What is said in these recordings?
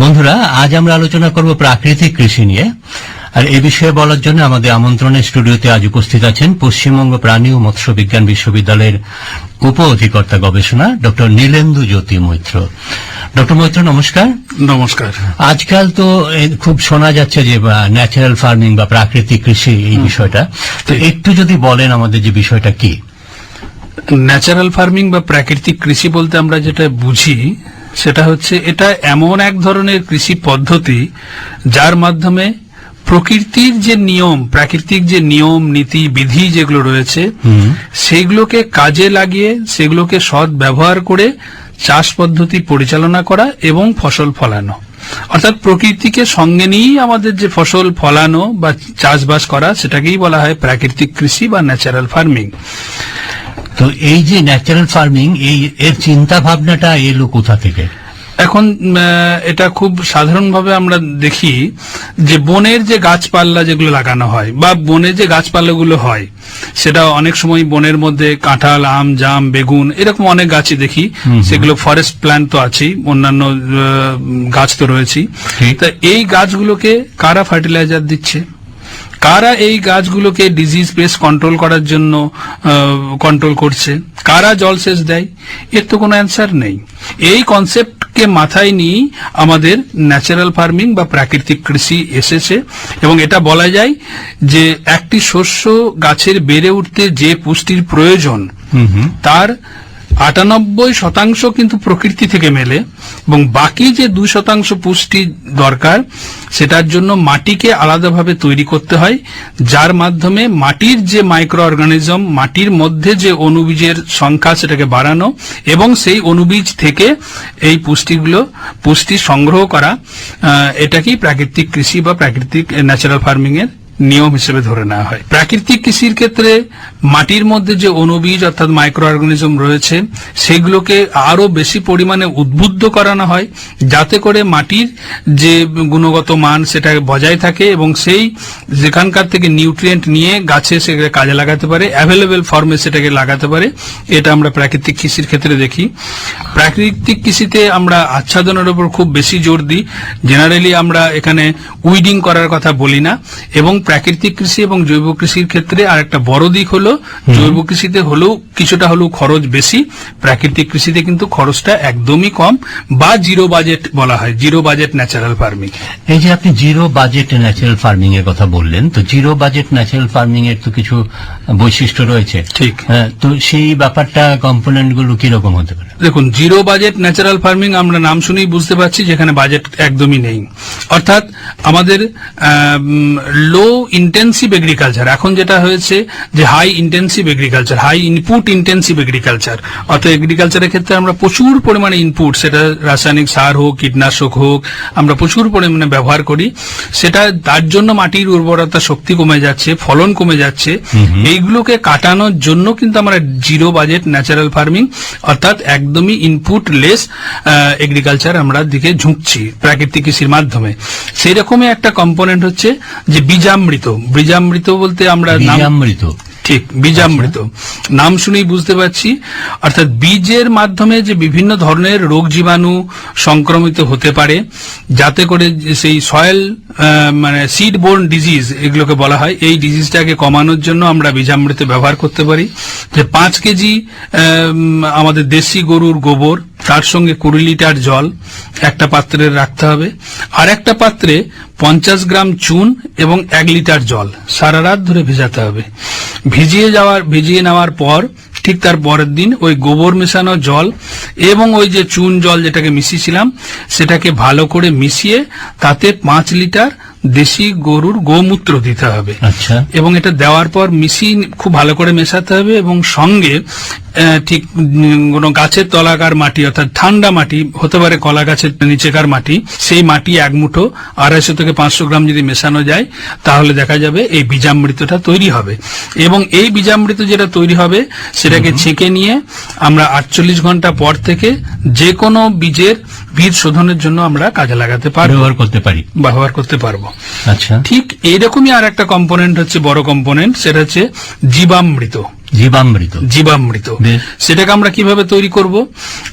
বন্ধুরা আজ আমরা আলোচনা করব প্রাকৃতিক কৃষি নিয়ে। আর এ বিষয়ে বলার জন্য আমাদের আমন্ত্রণের স্টুডিওতে আজ উপস্থিত আছেন পশ্চিমবঙ্গ প্রাণী ও মৎস্য বিজ্ঞান বিশ্ববিদ্যালয়ের উপ অধিকর্তা গবেষণা ডক্টর নীলেন্দু জ্যোতি মৈত্র। ডক্টর মৈত্র নমস্কার। নমস্কার। আজকাল তো খুব শোনা যাচ্ছে যে ন্যাচারাল ফার্মিং বা প্রাকৃতিক কৃষি এই বিষয়টা। তো একটু যদি বলেন আমাদের যে বিষয়টা কি? ন্যাচারাল ফার্মিং বা প্রাকৃতিক কৃষি বলতে আমরা যেটা বুঝি সেটা হচ্ছে এটা এমন এক ধরনের কৃষি পদ্ধতি যার মাধ্যমে প্রকৃতির যে নিয়ম প্রাকৃতিক যে নিয়ম নীতি বিধি যেগুলো রয়েছে সেগুলোকে কাজে লাগিয়ে সেগুলোকে সৎ ব্যবহার করে চাষ পদ্ধতি পরিচালনা করা এবং ফসল ফলানো। অর্থাৎ প্রকৃতিকে সঙ্গে নিয়েই আমাদের যে ফসল ফলানো বা চাষবাস করা সেটাকেই বলা হয় প্রাকৃতিক কৃষি বা ন্যাচারাল ফার্মিং। তো এই যে ন্যাচারাল ফার্মিং এই এর চিন্তা ভাবনাটা এলো কোথা থেকে? এখন এটা খুব সাধারণভাবে আমরা দেখি যে বনের যে গাছপালা যেগুলো লাগানো হয় বা বনে যে গাছপালাগুলো হয় সেটা অনেক সময় বনের মধ্যে কাঁঠাল আম জাম বেগুন এরকম অনেক গাছই দেখি। সেগুলো ফরেস্ট প্ল্যান্ট তো আছেই অন্যান্য গাছ তো রয়েছেই। তা এই গাছগুলোকে কারা ফার্টিলাইজার দিচ্ছে? কারা এই গাছগুলোকে ডিজিজ পেস্ট কন্ট্রোল করার জন্য কন্ট্রোল করছে? কারা জলসেচ দেয়? এর তো কোনো অ্যান্সার নেই। এই কনসেপ্টকে মাথায় নিয়ে আমাদের ন্যাচারাল ফার্মিং বা প্রাকৃতিক কৃষি এসেছে এবং এটা বলা যায় যে একটি শস্য গাছের বেড়ে উঠতে যে পুষ্টির প্রয়োজন তার আটানব্বই শতাংশ কিন্তু প্রকৃতি থেকে মেলে এবং বাকি যে দুই শতাংশ পুষ্টি দরকার সেটার জন্য মাটিকে আলাদাভাবে তৈরি করতে হয় যার মাধ্যমে মাটির যে মাইক্রো অর্গানিজম মাটির মধ্যে যে অণুবীজের সংখ্যা সেটাকে বাড়ানো এবং সেই অণুবীজ থেকে এই পুষ্টিগুলো পুষ্টি সংগ্রহ করা আহ, এটাকেই প্রাকৃতিক কৃষি বা প্রাকৃতিক ন্যাচারাল ফার্মিং এর নিয়ম হিসেবে ধরে নেওয়া হয়। প্রাকৃতিক কৃষির ক্ষেত্রে মাটির মধ্যে যে অণুবীজ অর্থাৎ মাইক্রো অর্গানিজম রয়েছে, সেগুলোকে আরও বেশি পরিমাণে উদ্বুদ্ধ করানো হয়, যাতে করে মাটির যে গুণগত মান সেটা বজায় থাকে এবং সেই যেখানকার থেকে নিউট্রিয়েন্ট নিয়ে গাছে সেটাকে কাজে লাগাতে পারে অ্যাভেলেবেল ফর্মে সেটাকে লাগাতে পারে। এটা আমরা প্রাকৃতিক কৃষির ক্ষেত্রে দেখি। প্রাকৃতিক কৃষিতে আমরা আচ্ছাদনের উপর খুব বেশি জোর দিই। জেনারেলি আমরা এখানে উইডিং করার কথা বলি না এবং প্রাকৃতিক কৃষি এবং জৈব কৃষির ক্ষেত্রে আর একটা বড় দিক হলো জৈব কৃষিতে হলেও কিছুটা হলেও খরচ বেশি। প্রাকৃতিক কৃষিতে কিন্তু খরচটা একদমই কম বা জিরো বাজেট বলা হয় জিরো বাজেট ন্যাচারাল ফার্মিং। এই যে আপনি জিরো বাজেট ন্যাচারাল ফার্মিং এর কথা বললেন তো জিরো বাজেট ন্যাচারাল ফার্মিং এর তো কিছু বৈশিষ্ট্য রয়েছে। ঠিক। হ্যাঁ, তো সেই ব্যাপারটা কম্পোনেন্টগুলো কীরকম হতে পারে? দেখুন জিরো বাজেট ন্যাচারাল ফার্মিং আমরা নাম শুনেই বুঝতে পারছি যেখানে বাজেট একদমই নেই। অর্থাৎ আমাদের লো ইন্টেন্সিভ এগ্রিকালচার এখন যেটা হয়েছে যে high intensive agriculture high input intensive agriculture অর্থাৎ এগ্রিকালচারের ক্ষেত্রে আমরা প্রচুর পরিমাণে ইনপুট সেটা রাসায়নিক সার হোক কীটনাশক হোক আমরা প্রচুর পরিমাণে ব্যবহার করি। সেটা তার জন্য মাটির উর্বরতা শক্তি কমে যাচ্ছে ফলন কমে যাচ্ছে। এইগুলোকে কাটানোর জন্য কিন্তু আমরা জিরো বাজেট ন্যাচারাল ফার্মিং অর্থাৎ একদমই ইনপুট লেস এগ্রিকালচার আমরা দিকে ঝুঁকছি প্রাকৃতিক কৃষির মাধ্যমে। সেই রকমই একটা কম্পোনেন্ট হচ্ছে যে বীজামৃত বীজামৃত বলতে আমরা বীজামৃত ঠিক বীজামৃত। নাম শুনেই বুঝতে পারছি। অর্থাৎ বীজের মাধ্যমে যে বিভিন্ন ধরনের রোগ জীবাণু সংক্রমিত হতে পারে যাতে করে সেই সয়েল মানে সিড বোর্ন ডিজিজ এগুলোকে বলা হয় এই ডিজিজটাকে কমানোর জন্য আমরা বীজামৃত ব্যবহার করতে পারি। যে পাঁচ কেজি আমাদের দেশি গরুর গোবর তার সঙ্গে কুড়ি লিটার জল একটা পাত্রে রাখতে হবে। আর একটা পাত্রে পঞ্চাশ গ্রাম চুন এবং এক লিটার জল সারা রাত ধরে ভেজাতে হবে। ভিজিয়ে যাওয়ার ভিজিয়ে নেওয়ার পর ঠিক তার পরের দিন ওই গোবর মেশানো জল এবং ওই যে চুন জল যেটাকে মিশিয়েছিলাম সেটাকে ভালো করে মিশিয়ে তাতে পাঁচ লিটার দেশি গরুর গোমূত্র দিতে হবে। আচ্ছা। এবং এটা দেওয়ার পর মিশিয়ে খুব ভালো করে মেশাতে হবে এবং সঙ্গে ঠিক কোনো গাছের তলাকার মাটি অর্থাৎ ঠান্ডা মাটি হতে পারে কলা গাছের নিচেকার মাটি সেই মাটি এক মুঠো আড়াইশো থেকে পাঁচশো গ্রাম যদি মেশানো যায় তাহলে দেখা যাবে এই বীজামৃতটা তৈরি হবে। এবং এই বীজামৃত যেটা তৈরি হবে সেটাকে ছেঁকে নিয়ে আমরা আটচল্লিশ ঘণ্টা পর থেকে যে কোনো বীজের বীজ শোধনের জন্য আমরা কাজে লাগাতে পারব। ব্যবহার করতে পারি। ব্যবহার করতে পারব। আচ্ছা। ঠিক এইরকমই আর একটা কম্পোনেন্ট হচ্ছে বড় কম্পোনেন্ট সেটা হচ্ছে জীবামৃত। জীবামৃত। জীবামৃত। সেটাকে আমরা কীভাবে তৈরি করব?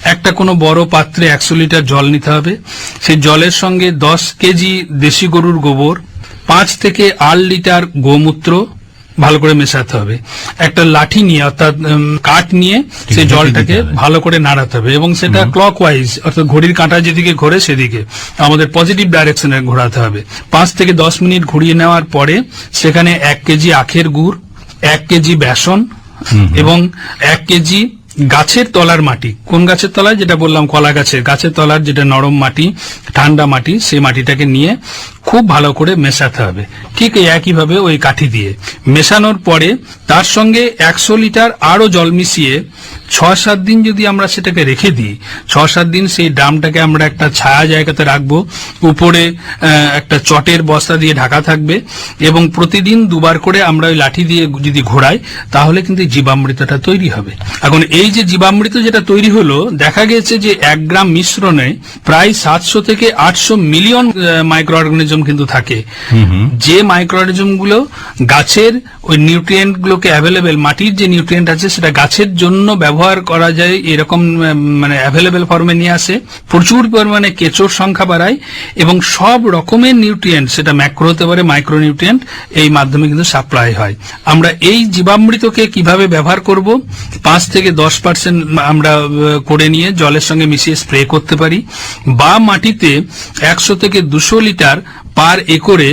একটা কোনো বড় পাত্রে একশো লিটার জল নিতে হবে। সেই জলের সঙ্গে দশ কেজি দেশি গরুর গোবর পাঁচ থেকে আট লিটার গোমূত্র ভালো করে মেশাতে হবে। একটা লাঠি নিয়ে অর্থাৎ কাঠ নিয়ে সেই জলটাকে ভালো করে নাড়াতে হবে এবং সেটা ক্লক ওয়াইজ অর্থাৎ ঘড়ির কাঁটা যেদিকে ঘোরে সেদিকে আমাদের পজিটিভ ডাইরেকশনে ঘোরাতে হবে। পাঁচ থেকে দশ মিনিট ঘুরিয়ে নেওয়ার পরে সেখানে এক কেজি আখের গুড় এক কেজি বেসন। এবং এক কেজি গাছের তলার মাটি। কোন গাছের তলায়? যেটা বললাম কলা গাছের। গাছের তলার যেটা নরম মাটি, ঠান্ডা মাটি, সেই মাটিটাকে নিয়ে খুব ভালো করে মেশাতে হবে। ঠিক একইভাবে ওই কাঠি দিয়ে। মেশানোর পরে তার সঙ্গে একশো লিটার আরও জল মিশিয়ে ছ সাত দিন যদি আমরা সেটাকে রেখে দিই ছ সাত দিন সেই ড্রামটাকে আমরা একটা ছায়া জায়গাতে রাখব। উপরে একটা চটের বস্তা দিয়ে ঢাকা থাকবে এবং প্রতিদিন দুবার করে আমরা ওই লাঠি দিয়ে যদি ঘোরাই, তাহলে কিন্তু জীবামৃতটা তৈরি হবে। এখন এই যে জীবামৃত যেটা তৈরি হলো, দেখা গেছে যে এক গ্রাম মিশ্রণে প্রায় সাতশো থেকে আটশো মিলিয়ন মাইক্রো অর্গানিজম কিন্তু থাকে। যে মাইক্রো অর্গানিজমগুলো গাছের ওই নিউট্রিয়েন্ট গুলোকে অ্যাভেলেবেল মাটির যে নিউট্রিয়েন্ট আছে সেটা গাছের জন্য ব্যবহার করা যায় এরকম মানে অ্যাভেলেবেল ফর্মে নিয়ে আসে। প্রচুর পরিমাণে কেঁচোর সংখ্যা বাড়ায় এবং সব রকমের নিউট্রিয়েন্ট সেটা ম্যাক্রো হতে পারে মাইক্রো নিউট্রিয়েন্ট এই মাধ্যমে কিন্তু সাপ্লাই হয়। আমরা এই জীবামৃতকে কীভাবে ব্যবহার করব? পাঁচ থেকে দশ পার্সেন্ট আমরা করে নিয়ে জলের সঙ্গে মিশিয়ে স্প্রে করতে পারি। বা মাটিতে একশো থেকে দুশো লিটার পার একরে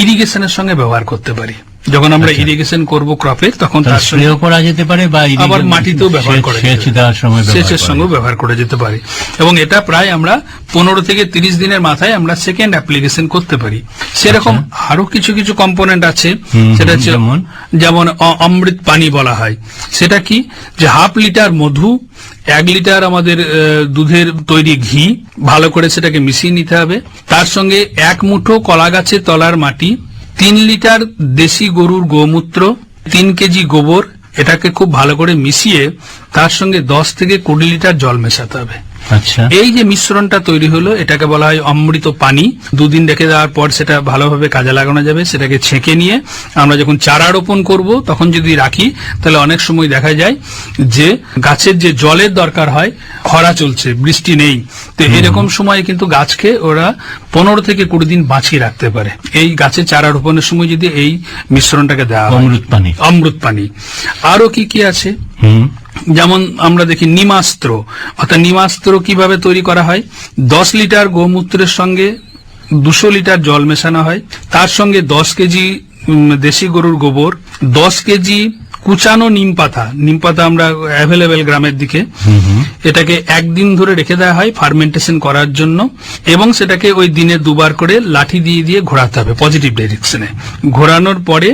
ইরিগেশনের সঙ্গে ব্যবহার করতে পারি। যখন আমরা ইরিগেশন করব ক্রপের তখন তার সঙ্গে স্প্রেও করা যেতে পারে বা আবার মাটিতেও ব্যবহার করা সেচ। দেওয়ার সময় সেচের করা সঙ্গেও ব্যবহার করা যেতে পারে। এবং এটা প্রায় আমরা পনেরো থেকে তিরিশ দিনের মাথায় আমরা সেকেন্ড অ্যাপ্লিকেশন করতে পারি। সেরকম আরও কিছু কিছু কম্পোনেন্ট আছে। আচ্ছা। সেটা হচ্ছে যেমন? অমৃত পানি বলা হয়। সেটা কি? যে হাফ লিটার মধু এক লিটার আমাদের দুধের তৈরি ঘি ভালো করে সেটাকে মিশিয়ে নিতে হবে। তার সঙ্গে এক মুঠো কলা গাছের তলার মাটি তিন লিটার দেশি গরুর গোমূত্র, তিন কেজি গোবর, এটাকে খুব ভালো করে মিশিয়ে তার সঙ্গে দশ থেকে কুড়ি লিটার জল মেশাতে হবে। আচ্ছা। এই যে মিশ্রণটা তৈরি হলো এটাকে বলা হয় অমৃত পানি। দুদিন রেখে দেওয়ার পর সেটা ভালোভাবে কাজে লাগানো যাবে সেটাকে ছেঁকে নিয়ে আমরা যখন চারা রোপণ করব তখন যদি রাখি তাহলে অনেক সময় দেখা যায় যে গাছের যে জলের দরকার হয় খরা চলছে বৃষ্টি নেই। তো এরকম সময় কিন্তু গাছকে ওরা পনেরো থেকে কুড়ি দিন বাঁচিয়ে রাখতে পারে। এই গাছের চারা রোপণের সময় যদি এই মিশ্রণটাকে দেওয়া অমৃত পানি। অমৃত পানি। আরও কি কি আছে? হুম। যেমন আমরা দেখি নিমাস্ত্র। অর্থাৎ নিমাস্ত্র কীভাবে তৈরি করা হয়? দশ লিটার গোমূত্রের সঙ্গে দুশো লিটার জল মেশানো হয়। তার সঙ্গে দশ কেজি দেশি গরুর গোবর, দশ কেজি কুচানো নিম পাতা। নিম পাতা আমরা অ্যাভেলেবেল গ্রামের দিকে। এটাকে একদিন ধরে রেখে দেওয়া হয় ফার্মেন্টেশন করার জন্য এবং সেটাকে ওই দিনে দুবার করে লাঠি দিয়ে দিয়ে ঘোরাতে হবে পজিটিভ ডাইরেকশনে ঘোরানোর পরে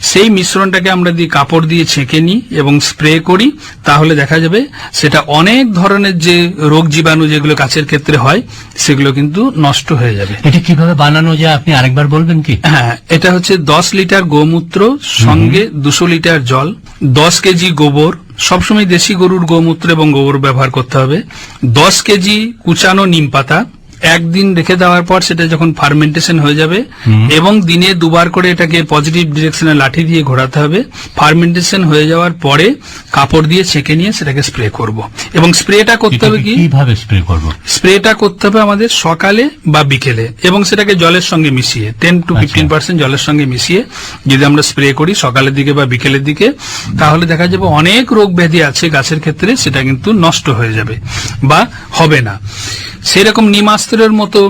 সেই মিশ্রণটাকে আমরা দিয়ে কাপড় দিয়ে ছেঁকে নিই এবং স্প্রে করি তাহলে দেখা যাবে সেটা অনেক ধরনের যে রোগ জীবাণু যেগুলো গাছের ক্ষেত্রে হয় সেগুলো কিন্তু নষ্ট হয়ে যাবে। এটা কীভাবে বানানো যায় আপনি আরেকবার বলবেন কি? হ্যাঁ এটা হচ্ছে দশ লিটার গোমূত্র সঙ্গে দুশো লিটার জল দশ কেজি গোবর, সবসময় দেশি গরুর গোমূত্র এবং গোবর ব্যবহার করতে হবে। দশ কেজি কুচানো নিম পাতা একদিন রেখে দেওয়ার পর সেটা যখন ফার্মেন্টেশন হয়ে যাবে এবং দিনে দুবার করে এটাকে পজিটিভ ডিরেকশনে লাঠি দিয়ে ঘোরাতে হবে ফার্মেন্টেশন হয়ে যাওয়ার পরে কাপড় দিয়ে ছেঁকে নিয়ে সেটাকে স্প্রে করব। এবং স্প্রেটা করতে হবে কি? কীভাবে স্প্রে করব? স্প্রেটা করতে হবে আমাদের সকালে বা বিকেলে এবং সেটাকে জলের সঙ্গে মিশিয়ে টেন টু। ফিফটিন পার্সেন্ট জলের সঙ্গে মিশিয়ে যদি আমরা স্প্রে করি সকালের দিকে বা বিকেলের দিকে তাহলে দেখা যাবে অনেক রোগ ব্যাধি আছে গাছের ক্ষেত্রে সেটা কিন্তু নষ্ট হয়ে যাবে বা হবে না। সেরকম নিমাস্ত্রের মতো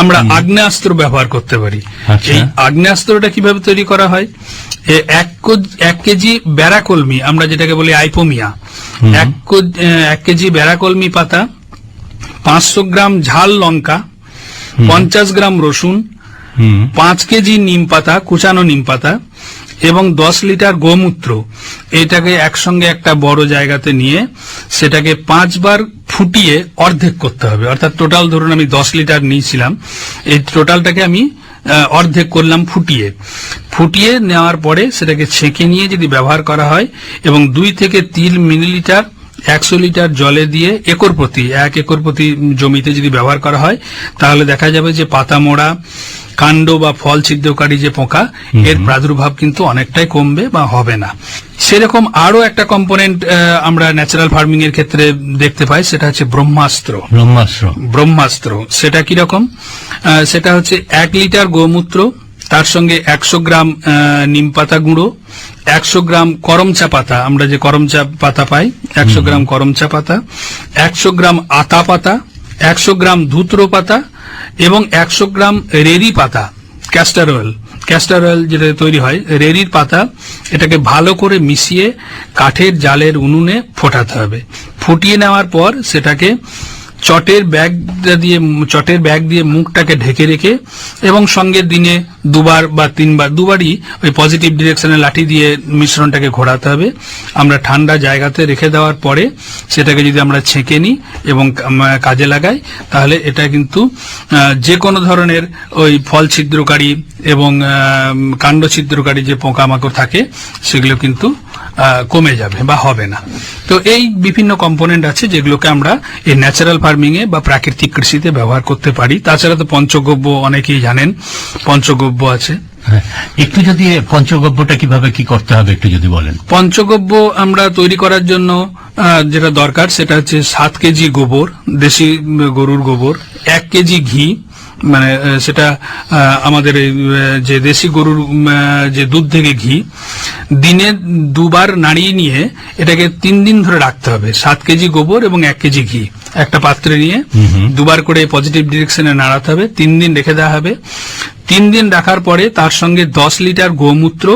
আমরা আগ্নেয়াস্ত্র ব্যবহার করতে পারি। আচ্ছা। এই আগ্নেয়াস্ত্রটা কীভাবে তৈরি করা হয়? এক কেজি ব্যারাকলমি আমরা যেটাকে বলি আইপোমিয়া। এক কেজি ব্যারাকলমি পাতা পাঁচশো গ্রাম ঝাল লঙ্কা পঞ্চাশ গ্রাম রসুন পাঁচ কেজি নিম পাতা কুচানো নিম পাতা এবং দশ লিটার গোমূত্র এটাকে একসঙ্গে একটা বড় জায়গাতে নিয়ে সেটাকে পাঁচবার ফুটিয়ে অর্ধেক করতে হবে। অর্থাৎ টোটাল ধরুন আমি দশ লিটার নিয়েছিলাম, এই টোটালটাকে আমি অর্ধেক করলাম ফুটিয়ে। ফুটিয়ে নেওয়ার পরে সেটাকে ছেঁকে নিয়ে যদি ব্যবহার করা হয় এবং দুই থেকে তিন মিলিলিটার একশো লিটার জলে দিয়ে একর প্রতি, এক একর প্রতি জমিতে যদি ব্যবহার করা হয়, তাহলে দেখা যাবে যে পাতা মোড়া কাণ্ড বা ফল ছিদ্রকারী যে পোকা এর প্রাদুর্ভাব কিন্তু অনেকটাই কমবে বা হবে না। সেরকম আরও একটা কম্পোনেন্ট আমরা ন্যাচারাল ফার্মিং এর ক্ষেত্রে দেখতে পাই সেটা হচ্ছে ব্রহ্মাস্ত্র। ব্রহ্মাস্ত্র। ব্রহ্মাস্ত্র সেটা কীরকম? সেটা হচ্ছে এক লিটার গোমূত্র তার সঙ্গে একশো গ্রাম নিম পাতা গুঁড়ো একশো গ্রাম করমচা পাতা আমরা যে করমচা পাতা পাই একশো গ্রাম করমচা পাতা একশো গ্রাম আতা পাতা একশো গ্রাম ধুত্র পাতা এবং একশো গ্রাম রেরি পাতা ক্যাস্টার অয়েল ক্যাস্টার অয়েল যেটা তৈরি হয়, রেরির পাতা, এটাকে ভালো করে মিশিয়ে কাঠের জালের উনুনে ফোটাতে হবে। ফুটিয়ে নেওয়ার পর সেটাকে চটের ব্যাগ দিয়ে, চটের ব্যাগ দিয়ে মুখটাকে ঢেকে রেখে এবং সঙ্গে দিনে দুবার বা তিনবার, দুবারই ওই পজিটিভ ডিরেকশনে লাঠি দিয়ে মিশ্রণটাকে ঘোরাতে হবে। আমরা ঠান্ডা জায়গাতে রেখে দেওয়ার পরে সেটাকে যদি আমরা ছেঁকে নিই এবং কাজে লাগাই, তাহলে এটা কিন্তু যে কোনো ধরনের ওই ফল ছিদ্রকারী এবং কাণ্ড ছিদ্রকারী যে পোকামাকড় থাকে, সেগুলো কিন্তু কমে যাবে বা হবে না। তো এই বিভিন্ন কম্পোনেন্ট আছে যেগুলোকে আমরা এই ন্যাচারাল ফার্মিং এ বা প্রাকৃতিক কৃষিতে ব্যবহার করতে পারি। তাছাড়া তো পঞ্চগব্য অনেকেই জানেন পঞ্চগব্য আছে। হ্যাঁ, একটু যদি পঞ্চগব্যটা কীভাবে কি করতে হবে একটু যদি বলেন। পঞ্চগব্য আমরা তৈরি করার জন্য যেটা দরকার সেটা হচ্ছে সাত কেজি গোবর দেশি গরুর গোবর এক কেজি ঘি মানে সেটা আমাদের যে দেশি গরুর যে দুধ থেকে ঘি দিনে দুবার নাড়িয়ে নিয়ে এটাকে তিন দিন ধরে রাখতে হবে। সাত কেজি গোবর এবং এক কেজি ঘি। একটা পাত্রে নিয়ে দুবার করে পজিটিভ ডিরেকশনে নাড়াতে হবে। তিন দিন রেখে দেওয়া হবে। তিন দিন রাখার পরে তার সঙ্গে দশ লিটার গোমূত্র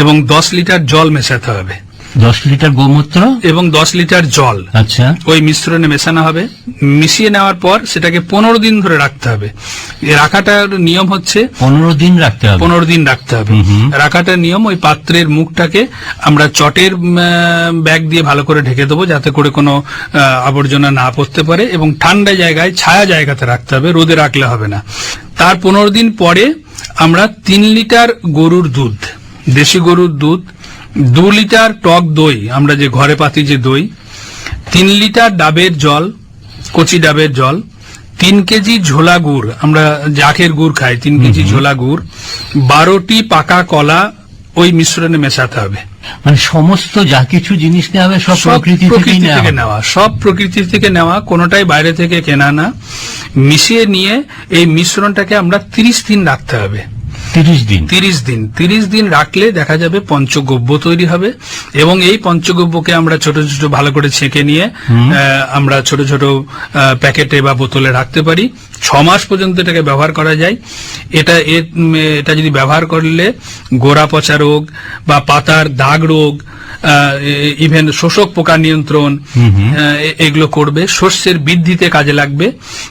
এবং দশ লিটার জল মেশাতে হবে। দশ লিটার গোমূত্র? এবং দশ লিটার জল। আচ্ছা। ওই মিশ্রণে মেশানো হবে। মিশিয়ে নেওয়ার পর সেটাকে পনেরো দিন ধরে রাখতে হবে। রাখাটার নিয়ম হচ্ছে পনেরো দিন রাখতে হবে। পনেরো দিন রাখতে হবে। রাখাটার নিয়ম ওই পাত্রের মুখটাকে আমরা চটের ব্যাগ দিয়ে ভালো করে ঢেকে দেবো যাতে করে কোনো আবর্জনা না পড়তে পারে এবং ঠান্ডা জায়গায় ছায়া জায়গাতে রাখতে হবে রোদে রাখলে হবে না। তার পনেরো দিন পরে আমরা তিন লিটার গরুর দুধ দেশি গরুর দুধ দু লিটার টক দই আমরা যে ঘরে পাতি যে দই তিন লিটার ডাবের জল কচি ডাবের জল তিন কেজি ঝোলা গুড় আমরা জাখের গুড় খাই তিন কেজি ঝোলা গুড় বারোটি পাকা কলা ওই মিশ্রণে মেশাতে হবে। মানে সমস্ত যা কিছু জিনিস নেওয়া হবে সব প্রকৃতি থেকে নেওয়া সব প্রকৃতি থেকে নেওয়া কোনোটাই বাইরে থেকে কেনা না। মিশিয়ে নিয়ে এই মিশ্রণটাকে আমরা তিরিশ দিন রাখতে হবে। তিরিশ দিন। তিরিশ দিন। তিরিশ দিন রাখলে দেখা যাবে পঞ্চগব্য তৈরি হবে এবং এই পঞ্চগব্যকে আমরা ছোট ছোট ভালো করে ছেঁকে নিয়ে আমরা ছোট ছোট প্যাকেটে বা বোতলে রাখতে পারি। ছ মাস পর্যন্ত এটাকে ব্যবহার করা যায়। এটা এটা যদি ব্যবহার করলে গোড়া পচা রোগ বা পাতার দাগ রোগ ইভেন শোষক পোকা নিয়ন্ত্রণ এগুলো করবে। শস্যের বৃদ্ধিতে কাজে লাগবে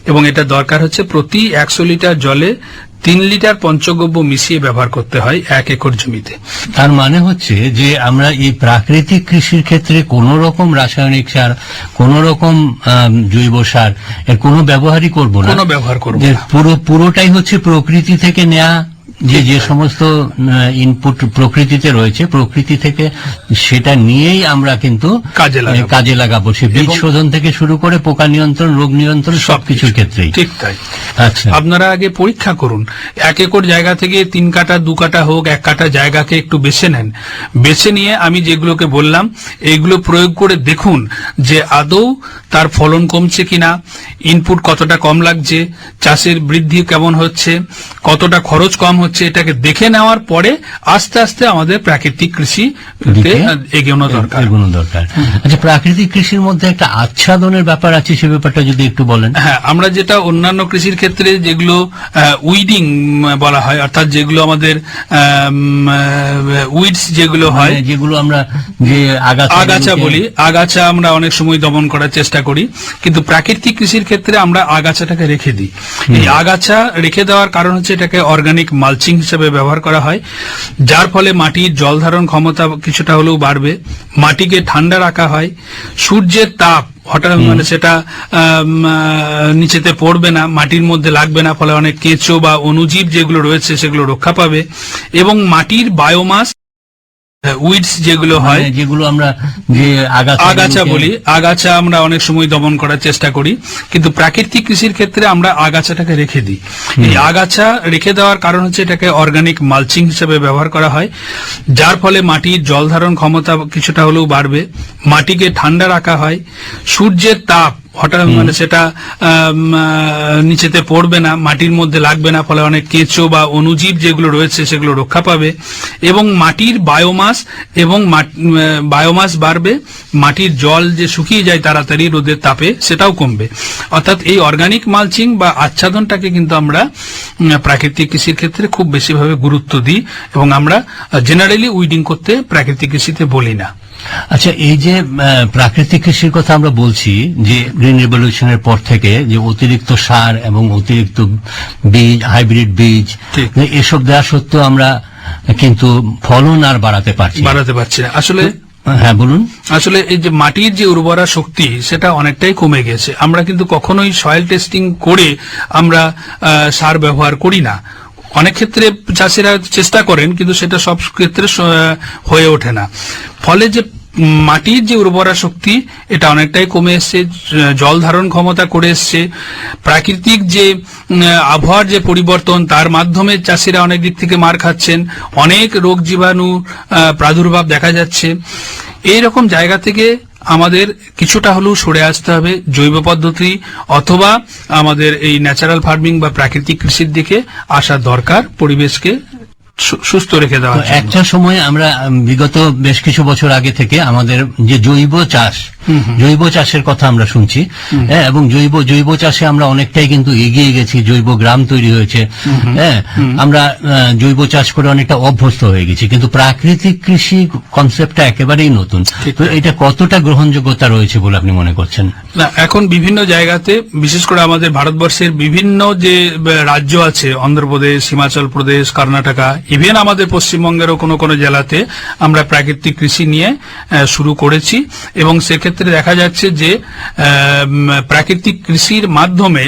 এবং এটা দরকার হচ্ছে প্রতি একশো লিটার জলে তিন লিটার পঞ্চগব্য মিশিয়ে ব্যবহার করতে হয় এক একর জমিতে তার মানে হচ্ছে যে আমরা এই প্রাকৃতিক কৃষির ক্ষেত্রে কোন রকম রাসায়নিক সার কোন রকম জৈব সার এর কোনো ব্যবহারই করব না কোনো ব্যবহার করব না। পুরো পুরোটাই হচ্ছে প্রকৃতি থেকে নেওয়া যে যে সমস্ত ইনপুট প্রকৃতিতে রয়েছে প্রকৃতি থেকে সেটা নিয়েই আমরা কিন্তু কাজে লাগাবো। কাজে লাগাবো। সে বীজ শোধন থেকে শুরু করে পোকা নিয়ন্ত্রণ রোগ নিয়ন্ত্রণ সবকিছুর ক্ষেত্রেই। ঠিক তাই। আচ্ছা। আপনারা আগে পরীক্ষা করুন। এক একর জায়গা থেকে তিন কাটা দু কাটা হোক এক কাটা জায়গাকে একটু বেছে নেন। বেছে নিয়ে আমি যেগুলোকে বললাম এইগুলো প্রয়োগ করে দেখুন যে আদৌ তার ফলন কমছে কিনা ইনপুট কতটা কম লাগছে চাষের বৃদ্ধি কেমন হচ্ছে কতটা খরচ কম হচ্ছে এটাকে দেখে নেওয়ার পরে আস্তে আস্তে আমাদের প্রাকৃতিক দিকে এগোনো দরকার। এগুলো দরকার। আচ্ছা প্রাকৃতিক কৃষির মধ্যে একটা আচ্ছাদনের ব্যাপার আছে সে ব্যাপারটা যদি একটু বলেন। হ্যাঁ আমরা যেটা অন্যান্য কৃষির ক্ষেত্রে যেগুলো উইডিং বলা হয় অর্থাৎ যেগুলো আমাদের উইডস যেগুলো হয় মানে যেগুলো আমরা যে আগাছা আগাছা বলি আগাছা আমরা অনেক সময় দমন করার চেষ্টা করি কিন্তু প্রাকৃতিক কৃষির ক্ষেত্রে আমরা আগাছাটাকে রেখে দিই। এই আগাছা রেখে দেওয়ার কারণ হচ্ছে এটাকে অর্গানিক মালচিং হিসেবে ব্যবহার করা হয় যার ফলে মাটির জলধারণ ক্ষমতা কিছুটা হলেও বাড়বে মাটিকে ঠান্ডা রাখা হয় সূর্যের তাপ হঠাৎ মানে সেটা নিচেতে পড়বে না মাটির মধ্যে লাগবে না ফলে অনেক কেঁচো বা অনুজীব যেগুলো রয়েছে সেগুলো রক্ষা পাবে এবং মাটির বায়োমাস উইডস যেগুলো হয় মানে যেগুলো আমরা যে আগাছা আগাছা বলি আগাছা আমরা অনেক সময় দমন করার চেষ্টা করি কিন্তু প্রাকৃতিক কৃষির ক্ষেত্রে আমরা আগাছাটাকে রেখে দিই। এই আগাছা রেখে দেওয়ার কারণ হচ্ছে এটাকে অর্গানিক মালচিং হিসেবে ব্যবহার করা হয় যার ফলে মাটির জল ধারণ ক্ষমতা কিছুটা হলেও বাড়বে মাটিকে ঠান্ডা রাখা হয় সূর্যের তাপ হঠাৎ মানে সেটা নিচেতে পড়বে না মাটির মধ্যে লাগবে না ফলে অনেক কেঁচো বা অনুজীব যেগুলো রয়েছে সেগুলো রক্ষা পাবে। এবং মাটির বায়োমাস এবং বায়োমাস বাড়বে মাটির জল যে শুকিয়ে যায় তাড়াতাড়ি রোদের তাপে সেটাও কমবে। অর্থাৎ এই অর্গানিক মালচিং বা আচ্ছাদনটাকে কিন্তু আমরা প্রাকৃতিক কৃষির ক্ষেত্রে খুব বেশিভাবে গুরুত্ব দিই এবং আমরা জেনারেলি উইডিং করতে প্রাকৃতিক কৃষিতে বলি না। আচ্ছা এই যে প্রাকৃতিক কৃষির কথা আমরা বলছি যে গ্রিন রেভলিউশনের পর থেকে যে অতিরিক্ত সার এবং অতিরিক্ত বীজ হাইব্রিড বীজ এসব দেওয়া সত্ত্বেও আমরা কিন্তু ফলন আর বাড়াতে পারছি বাড়াতে পারছি না। আসলে হ্যাঁ বলুন। আসলে এই যে মাটির যে উর্বরা শক্তি সেটা অনেকটাই কমে গেছে। আমরা কিন্তু কখনোই সয়েল টেস্টিং করে আমরা সার ব্যবহার করি না। অনেক ক্ষেত্রে চাষিরা চেষ্টা করেন, কিন্তু সেটা সব ক্ষেত্রে হয়ে ওঠে না। ফলে যে মাটির যে উর্বরা শক্তি, এটা অনেকটাই কমে এসছে জল ধারণ ক্ষমতা করে এসছে। প্রাকৃতিক যে আবহাওয়ার যে পরিবর্তন, তার মাধ্যমে চাষিরা অনেক দিক থেকে মার খাচ্ছেন। অনেক রোগ জীবাণু প্রাদুর্ভাব দেখা যাচ্ছে। এই রকম জায়গা থেকে আমাদের কিছুটা হলেও সরে আসতে হবে জৈব পদ্ধতি অথবা আমাদের এই ন্যাচারাল ফার্মিং বা প্রাকৃতিক কৃষির দিকে আসা দরকার পরিবেশকে সুস্থ রেখে দেওয়া একটা সময় আমরা বিগত বেশ কিছু বছর আগে থেকে আমাদের যে জৈব চাষ জৈব চাষের কথা আমরা শুনছি। হ্যাঁ, এবং জৈব জৈব চাষে আমরা অনেকটাই কিন্তু এগিয়ে গেছি জৈব গ্রাম তৈরি হয়েছে। হ্যাঁ আমরা জৈব চাষ করে অনেকটা অভ্যস্ত হয়ে গেছি কিন্তু প্রাকৃতিক কৃষি কনসেপ্টটা একেবারেই নতুন। তো এটা কতটা গ্রহণযোগ্যতা রয়েছে বলে আপনি মনে করছেন? না এখন বিভিন্ন জায়গাতে বিশেষ করে আমাদের ভারতবর্ষের বিভিন্ন যে রাজ্য আছে অন্ধ্রপ্রদেশ হিমাচল প্রদেশ কর্ণাটকা ইভেন আমাদের পশ্চিমবঙ্গেরও কোনো কোনো জেলাতে আমরা প্রাকৃতিক কৃষি নিয়ে শুরু করেছি। এবং সেক্ষেত্রে দেখা যাচ্ছে যে প্রাকৃতিক কৃষির মাধ্যমে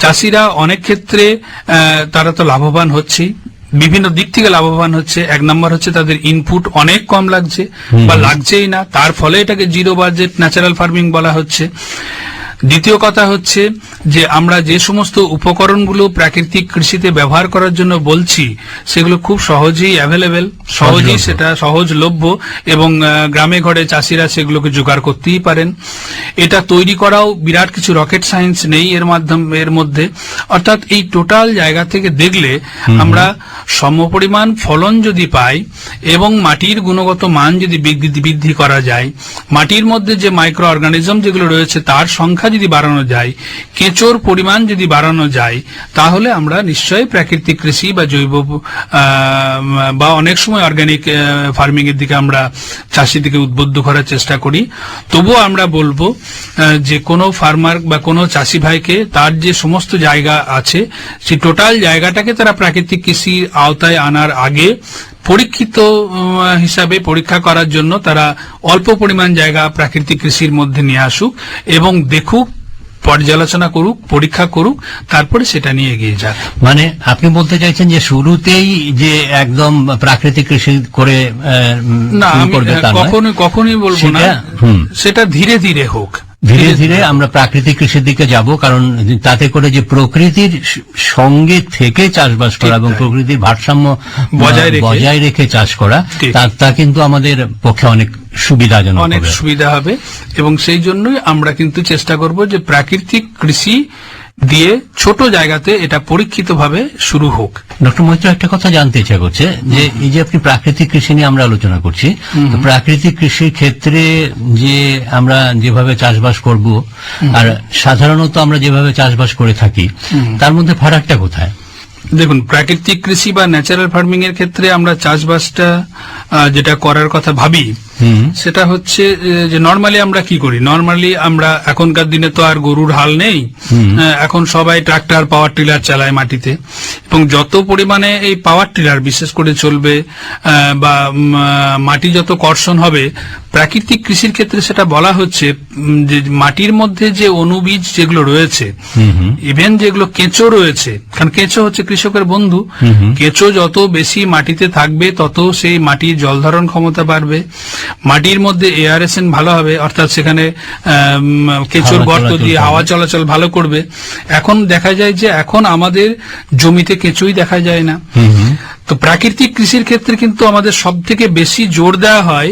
চাষিরা অনেক ক্ষেত্রে তারা তো লাভবান হচ্ছে। বিভিন্ন দিক থেকে লাভবান হচ্ছে। এক নম্বর হচ্ছে তাদের ইনপুট অনেক কম লাগছে বা লাগছেই না। তার ফলে এটাকে জিরো বাজেট ন্যাচারাল ফার্মিং বলা হচ্ছে। দ্বিতীয় কথা হচ্ছে যে আমরা যে সমস্ত উপকরণগুলো প্রাকৃতিক কৃষিতে ব্যবহার করার জন্য বলছি সেগুলো খুব সহজেই অ্যাভেলেবেল সহজেই। সেটা সহজলভ্য এবং গ্রামে ঘরে চাষিরা সেগুলোকে জোগাড় করতেই পারেন। এটা তৈরি করাও বিরাট কিছু রকেট সায়েন্স নেই এর মাধ্যমে এর মধ্যে। অর্থাৎ এই টোটাল জায়গা থেকে দেখলে আমরা সমপরিমাণ ফলন যদি পাই এবং মাটির গুণগত মান যদি বৃদ্ধি বৃদ্ধি করা যায় মাটির মধ্যে যে মাইক্রো অর্গানিজম যেগুলো রয়েছে তার সংখ্যা যদি বাড়ানো যায় কেঁচোর পরিমাণ যদি বাড়ানো যায় তাহলে আমরা নিশ্চয়ই প্রাকৃতিক কৃষি বা জৈব বা অনেক সময় অর্গানিক ফার্মিং এর দিকে আমরা চাষিদিকে উদ্বুদ্ধ করার চেষ্টা করি। তবুও আমরা বলব যে কোনো ফার্মার বা কোনো চাষি ভাইকে তার যে সমস্ত জায়গা আছে, সেই টোটাল জায়গাটাকে তারা প্রাকৃতিক কৃষির আওতায় আনার আগে পরীক্ষিত হিসাবে পরীক্ষা করার জন্য তারা অল্প পরিমাণ জায়গা প্রাকৃতিক কৃষির মধ্যে নিয়ে আসুক এবং দেখুক পর্যালোচনা করুক পরীক্ষা করুক তারপরে সেটা নিয়ে এগিয়ে যাক। মানে আপনি বলতে চাইছেন যে শুরুতেই যে একদম প্রাকৃতিক কৃষি করে না নয়। কখনোই কখনোই বলব না। সেটা ধীরে ধীরে হোক। ধীরে ধীরে আমরা প্রাকৃতিক কৃষির দিকে যাব কারণ তাতে করে যে প্রকৃতির সঙ্গে থেকে চাষবাস করা এবং প্রকৃতির ভারসাম্য বজায় রেখে- চাষ করা তা তা কিন্তু আমাদের পক্ষে অনেক সুবিধাজনক অনেক সুবিধা হবে। এবং সেই জন্যই আমরা কিন্তু চেষ্টা করব যে প্রাকৃতিক কৃষি দিয়ে ছোট জায়গাতে এটা পরীক্ষিতভাবে শুরু হোক। ডক্টর মৈত্র একটা কথা জানতে ইচ্ছা করছে যে এই যে আপনি প্রাকৃতিক কৃষি নিয়ে আমরা আলোচনা করছি প্রাকৃতিক কৃষির ক্ষেত্রে যে আমরা যেভাবে চাষবাস করব আর সাধারণত আমরা যেভাবে চাষবাস করে থাকি তার মধ্যে ফারাকটা কোথায়? দেখুন প্রাকৃতিক কৃষি বা ন্যাচারাল ফার্মিং এর ক্ষেত্রে আমরা চাষবাসটা যেটা করার কথা ভাবি সেটা হচ্ছে যে নর্মালি আমরা কি করি? নর্মালি আমরা এখনকার দিনে তো আর গরুর হাল নেই। এখন সবাই ট্রাক্টর পাওয়ার টিলার চালায় মাটিতে। এবং যত পরিমাণে এই পাওয়ার টিলার বিশেষ করে চলবে বা মাটি যত কর্ষণ হবে প্রাকৃতিক কৃষির ক্ষেত্রে সেটা বলা হচ্ছে যে মাটির মধ্যে যে অনুবীজ যেগুলো রয়েছে ইভেন যেগুলো কেঁচো রয়েছে কারণ কেঁচো হচ্ছে কৃষকের বন্ধু কেঁচো যত বেশি মাটিতে থাকবে তত সেই মাটির জল ধারণ ক্ষমতা বাড়বে। মাটির মধ্যে এআরএসএন ভালো হবে অর্থাৎ সেখানে কেঁচোর গর্ত দিয়ে। হাওয়া চলাচল ভালো করবে। এখন দেখা যায় যে এখন আমাদের জমিতে কেঁচোই দেখা যায় না। তো প্রাকৃতিক কৃষির ক্ষেত্রে কিন্তু আমাদের সব থেকে বেশি জোর দেওয়া হয়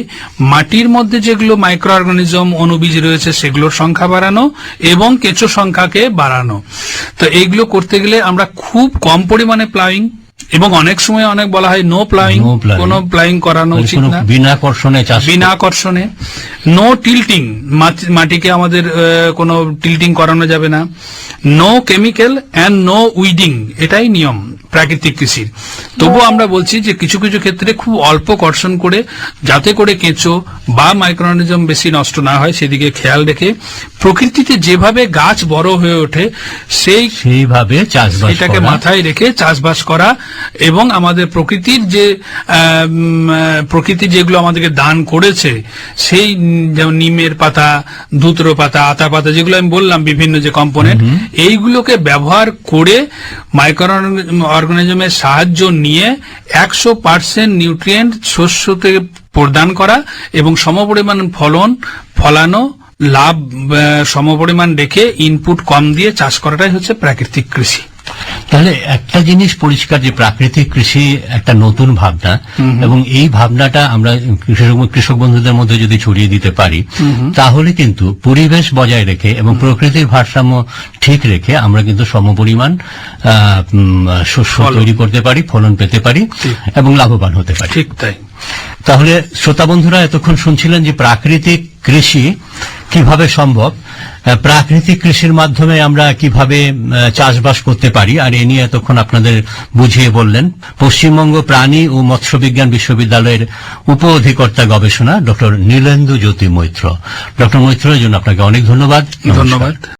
মাটির মধ্যে যেগুলো মাইক্রো অর্গানিজম অনুবীজ রয়েছে সেগুলোর সংখ্যা বাড়ানো এবং কেঁচো সংখ্যাকে বাড়ানো। তো এইগুলো করতে গেলে আমরা খুব কম পরিমাণে প্লাইং এবং অনেক সময় অনেক বলা হয় নো প্লাইং কোন প্লাইং করানো উচিত না। বিনা কর্ষণে চাষ বিনা কর্ষণে নো টিল্টিং মাটিকে আমাদের কোনো টিল্টিং করানো যাবে না। No chemical and no weeding এটাই নিয়ম। প্রাকৃতিক কৃষির। তবু আমরা বলছি যে কিছু কিছু ক্ষেত্রে খুব অল্প কর্ষণ করে যাতে করে কেঁচো বা মাইক্রোনিজম বেশি নষ্ট না হয় সেদিকে খেয়াল রেখে প্রকৃতিতে যেভাবে গাছ বড় হয়ে ওঠে সেই সেইভাবে চাষবাস এটাকে মাথায় রেখে চাষবাস করা এবং আমাদের প্রকৃতির যে প্রকৃতি যেগুলো আমাদেরকে দান করেছে সেই যেমন নিমের পাতা ধুতরো পাতা আতা পাতা যেগুলো আমি বললাম বিভিন্ন যে কম্পোনেন্ট এইগুলোকে ব্যবহার করে মাইক্রো অর্গানিজমের সাহায্য নিয়ে একশো পার্সেন্ট নিউট্রিয়েন্ট শস্য থেকে প্রদান করা এবং সমপরিমাণ ফলন ফলানো, লাভ সমপরিমাণ রেখে ইনপুট কম দিয়ে চাষ করাটাই হচ্ছে প্রাকৃতিক কৃষি। তাহলে একটা জিনিস পরিষ্কার যে প্রাকৃতিক কৃষি একটা নতুন ভাবনা এবং এই ভাবনাটা আমরা কৃষক বন্ধুদের মধ্যে যদি ছড়িয়ে দিতে পারি তাহলে কিন্তু পরিবেশ বজায় রেখে এবং প্রকৃতির ভারসাম্য ঠিক রেখে আমরা কিন্তু সমপরিমাণ আহ, উম, শস্য তৈরি করতে পারি ফলন পেতে পারি এবং লাভবান হতে পারি। ঠিক তাই। তাহলে শ্রোতা বন্ধুরা এতক্ষণ শুনছিলেন যে প্রাকৃতিক কৃষি কীভাবে সম্ভব? প্রাকৃতিক কৃষির মাধ্যমে আমরা কীভাবে চাষবাস করতে পারি? আর এ নিয়ে এতক্ষণ আপনাদের বুঝিয়ে বললেন পশ্চিমবঙ্গ প্রাণী ও মৎস্যবিজ্ঞান বিশ্ববিদ্যালয়ের উপ অধিকর্তা গবেষণা ডক্টর নীলেন্দু জ্যোতি মৈত্র। ডক্টর মৈত্রের জন্য আপনাকে অনেক ধন্যবাদ। ধন্যবাদ।